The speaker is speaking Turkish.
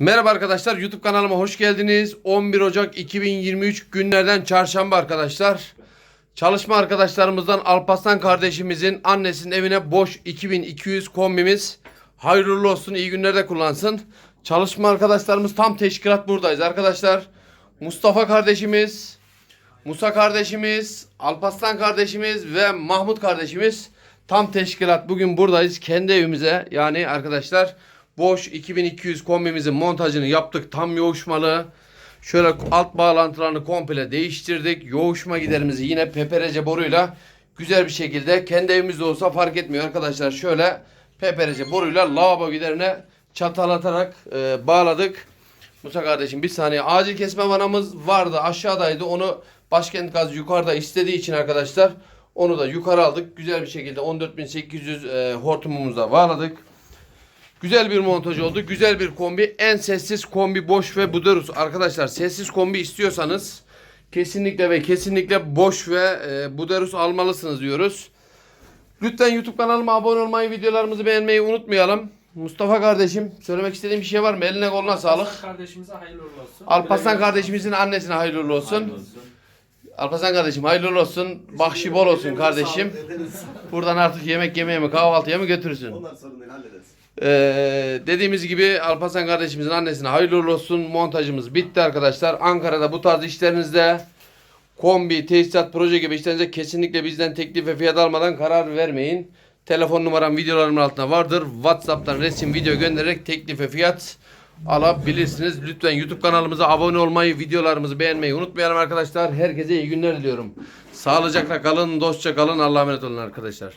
Merhaba arkadaşlar YouTube kanalıma hoş geldiniz. 11 Ocak 2023 günlerden çarşamba arkadaşlar. Çalışma arkadaşlarımızdan Alparslan kardeşimizin annesinin evine boş 2200 kombimiz. Hayırlı olsun iyi günlerde kullansın. Çalışma arkadaşlarımız tam teşkilat buradayız arkadaşlar. Mustafa kardeşimiz, Musa kardeşimiz, Alparslan kardeşimiz ve Mahmut kardeşimiz tam teşkilat bugün buradayız. Kendi evimize yani arkadaşlar boş 2200 kombimizin montajını yaptık. Tam yoğuşmalı. Şöyle alt bağlantılarını komple değiştirdik. Yoğuşma giderimizi yine peperece boruyla güzel bir şekilde kendi evimizde olsa fark etmiyor arkadaşlar. Şöyle peperece boruyla lavabo giderine çatalatarak e, bağladık. Musa kardeşim bir saniye. Acil kesme vanamız vardı. Aşağıdaydı. Onu başkent gaz yukarıda istediği için arkadaşlar onu da yukarı aldık. Güzel bir şekilde 14800 e, hortumumuza bağladık. Güzel bir montaj oldu. Güzel bir kombi. En sessiz kombi boş ve budarus. Arkadaşlar sessiz kombi istiyorsanız kesinlikle ve kesinlikle boş ve e, budarus almalısınız diyoruz. Lütfen YouTube kanalıma abone olmayı, videolarımızı beğenmeyi unutmayalım. Mustafa kardeşim söylemek istediğim bir şey var mı? Eline koluna sağlık. Alparslan kardeşimize hayırlı uğurlu olsun. Alparslan kardeşimizin annesine hayırlı uğurlu olsun. Hayırlı olsun. Alparslan kardeşim hayırlı olsun. Bahşi bol olsun kardeşim. Buradan artık yemek yemeye mi kahvaltıya mı götürürsün? Onlar sorun değil hallederiz. Ee, dediğimiz gibi Alparslan kardeşimizin annesine hayırlı olsun. Montajımız bitti arkadaşlar. Ankara'da bu tarz işlerinizde kombi, tesisat, proje gibi işlerinize kesinlikle bizden teklif ve fiyat almadan karar vermeyin. Telefon numaram videolarımın altında vardır. WhatsApp'tan resim, video göndererek teklif ve fiyat alabilirsiniz. Lütfen YouTube kanalımıza abone olmayı, videolarımızı beğenmeyi unutmayalım arkadaşlar. Herkese iyi günler diliyorum. Sağlıcakla kalın, dostça kalın. Allah'a emanet olun arkadaşlar.